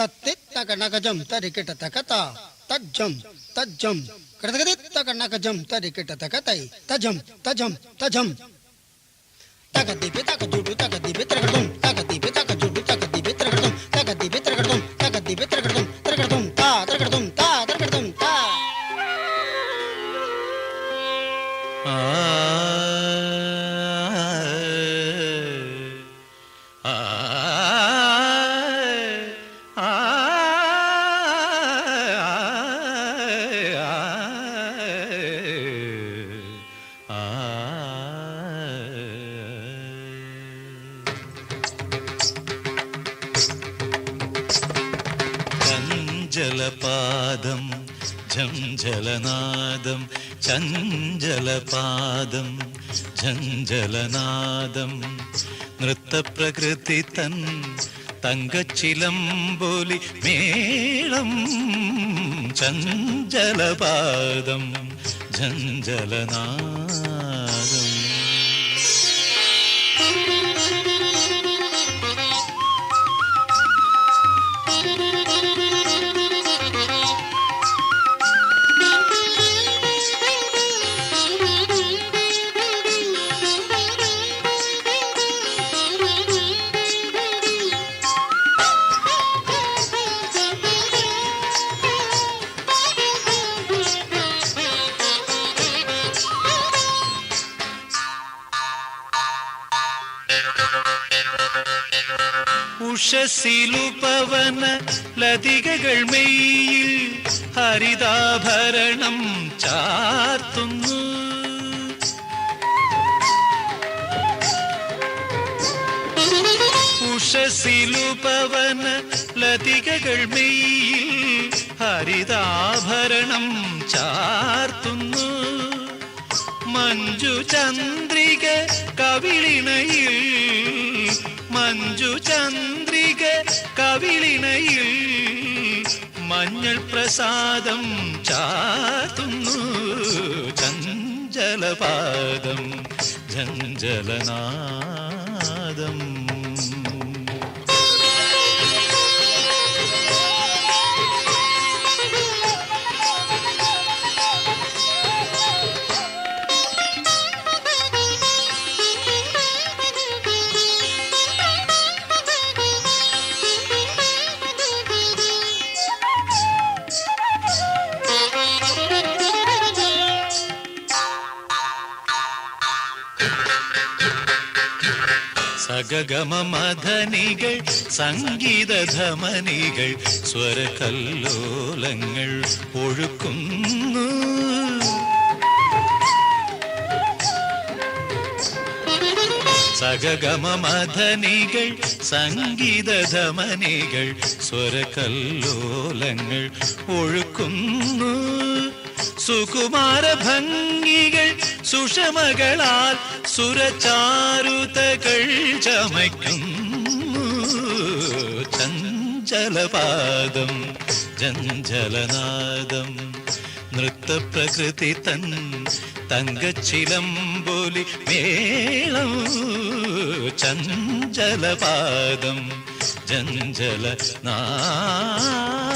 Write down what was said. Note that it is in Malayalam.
तत्तित्तकनकजं तरिकिटतकता तज्जं तज्जं कृतकदित्तकनकजं तरिकिटतकतै तजं तजं तजं तकदिपि तकजुडु तकदिपि त्रकटुं तकदिपि तकजुडु तकदिपि त्रकटुं तकदिपि त्रकटुं ता त्रकटुं ता आ ता आ ചഞ്ചലപാദം ജഞ്ചലനാദം ചഞ്ചലപാദം ജഞ്ചലനാദം നൃത്തപ്രകൃതി തൻ തങ്കച്ചിലമ്പൊലി മേളം ചഞ്ചലപാദം ജഞ്ചലനാദം ഉഷസിലുപവന ലതികകൾ മെയ്യിൽ ഹരിതാഭരണം ചാർത്തുന്നു. ഉഷസിലുപവന ലതികകൾ മെയ്യിൽ ഹരിതാഭരണം ചാർത്തുന്നു. മഞ്ജു ചന്ദ്രിക കവിളിണയിൽ മഞ്ജു ചന്ദ്രിക കവിളിണയിൽ മഞ്ഞൾ പ്രസാദം ചാത്തുന്നു. ചഞ്ചലപാദം ചഞ്ചലനാദം. സഗഗമധനികൾ സംഗീതധമനികൾ സ്വരകല്ലോലങ്ങൾ ഒഴുക്കുന്നു. സഗഗമധനികൾ സംഗീതധമനികൾ സ്വരകല്ലോലങ്ങൾ ഒഴുക്കുന്നു. സുകുമാര ഭംഗികൾ സുഷമകളാൽ സുരചാരുതകൾ ചമയ്ക്കും. ചഞ്ചലപാദം ജഞ്ചലനാദം നൃത്തപ്രകൃതി തൻ തങ്കച്ചിലമ്പൊലി മേളം. ചഞ്ചലപാദം ജഞ്ചല നാദം